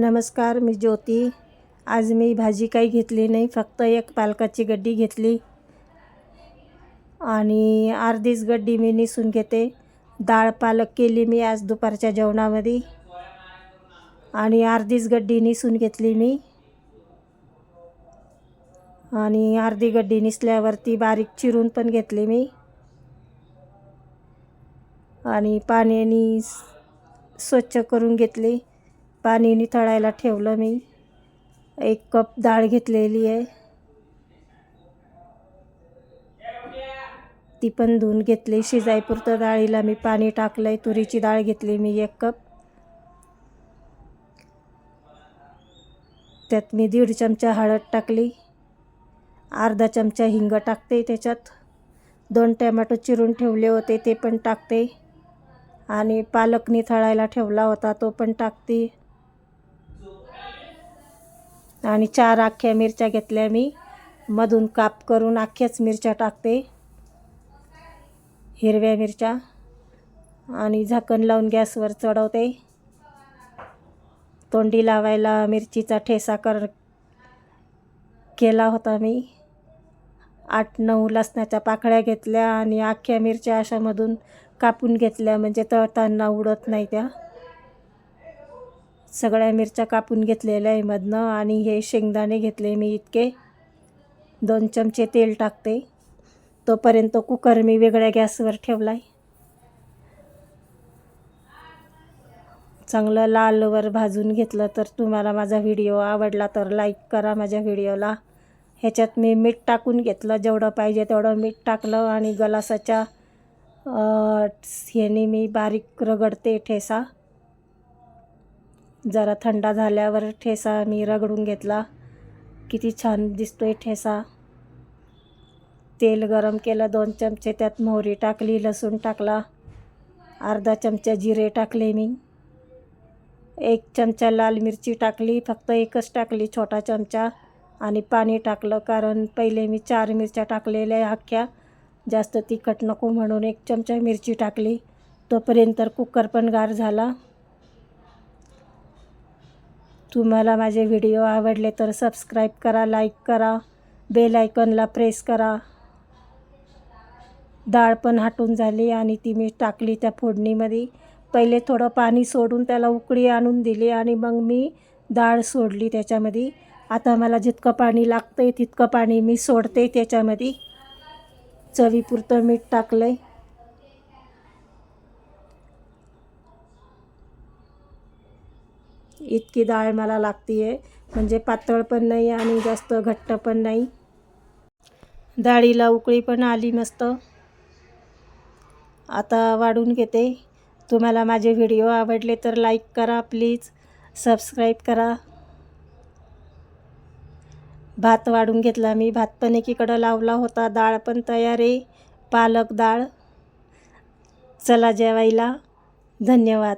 नमस्कार मी ज्योती. आज मी भाजी काही घेतली नाही फक्त एक पालकाची गड्डी घेतली आणि अर्धीच गड्डी मी निसून घेते. डाळ पालक केली मी आज दुपारच्या जेवणामध्ये आणि अर्धीच गड्डी निसून घेतली मी. आणि अर्धी गड्डी निसल्यावरती बारीक चिरून पण घेतली मी. आणि पाण्याने स्वच्छ करून घेतली. पाणी निथळायला ठेवलं मी. एक कप डाळ घेतलेली आहे. ती पण धुवून घेतली. शिजायपुरतं डाळीला मी पाणी टाकलं आहे तुरीची डाळ घेतली मी एक कप. त्यात मी दीड चमचा हळद टाकली. अर्धा चमचा हिंग टाकते त्याच्यात. दोन टॅमॅटो चिरून ठेवले होते ते पण टाकते. आणि पालक निथळायला ठेवला होता तो पण टाकते. आणि चार अख्ख्या मिरच्या घेतल्या मी. मधून काप करून अख्ख्याच मिरच्या टाकते. हिरव्या मिरच्या. आणि झाकण लावून गॅसवर चढवते. तोंडी लावायला मिरचीचा ठेसा कर केला होता मी. आठ नऊ लसणाच्या पाकळ्या घेतल्या आणि अख्ख्या मिरच्या अशामधून कापून घेतल्या म्हणजे तळताना उडत नाही त्या. सगळ्या मिरच्या कापून घेतलेल्या आहे मधनं आणि हे शेंगदाणे घेतले मी इतके. दोन चमचे तेल टाकते. तोपर्यंत कुकर मी वेगळ्या गॅसवर ठेवला आहे चांगलं लालवर भाजून घेतलं तर तुम्हाला माझा व्हिडिओ आवडला तर लाईक करा माझ्या व्हिडिओला. ह्याच्यात मी मीठ टाकून घेतलं जेवढं पाहिजे तेवढं मीठ टाकलं आणि गलासाच्या ह्याने मी बारीक रगडते ठेसा. जरा थंडा झाल्यावर ठेसा मी रगडून घेतला. किती छान दिसतोय ठेसा. तेल गरम केलं दोन चमचे त्यात मोहरी टाकली लसूण टाकला. अर्धा चमचा जिरे टाकले मी. एक चमचा लाल मिरची टाकली फक्त एकच टाकली छोटा चमचा. आणि पाणी टाकलं कारण पहिले मी चार मिरच्या टाकलेल्या अख्ख्या. जास्त तिखट नको म्हणून एक चमचा मिरची टाकली. तोपर्यंत कुकर पण गार झाला. तुम्हाला माझे व्हिडिओ आवडले तर सबस्क्राईब करा लाईक करा बेल आयकॉनला प्रेस करा. डाळ पण हाटून झाली आणि ती मी टाकली त्या फोडणीमध्ये. पहिले थोडं पाणी सोडून त्याला उकळी आणून दिली आणि मग मी डाळ सोडली त्याच्यामध्ये. आता मला जितकं पाणी लागतं आहे तितकं पाणी मी सोडते त्याच्यामध्ये. चवीपुरतं मीठ टाकलं आहे इतकी डाळ मला लागते आहे म्हणजे पातळ पण नाही आणि जास्त घट्ट पण नाही. डाळीला उकळी पण आली मस्त. आता वाढून घेते. तुम्हाला माझे व्हिडिओ आवडले तर लाईक करा प्लीज. सबस्क्राईब करा. भात वाढून घेतला मी. भात पण एकीकडं लावला होता. डाळ पण तयार आहे. पालक डाळ. चला जेवायला. धन्यवाद.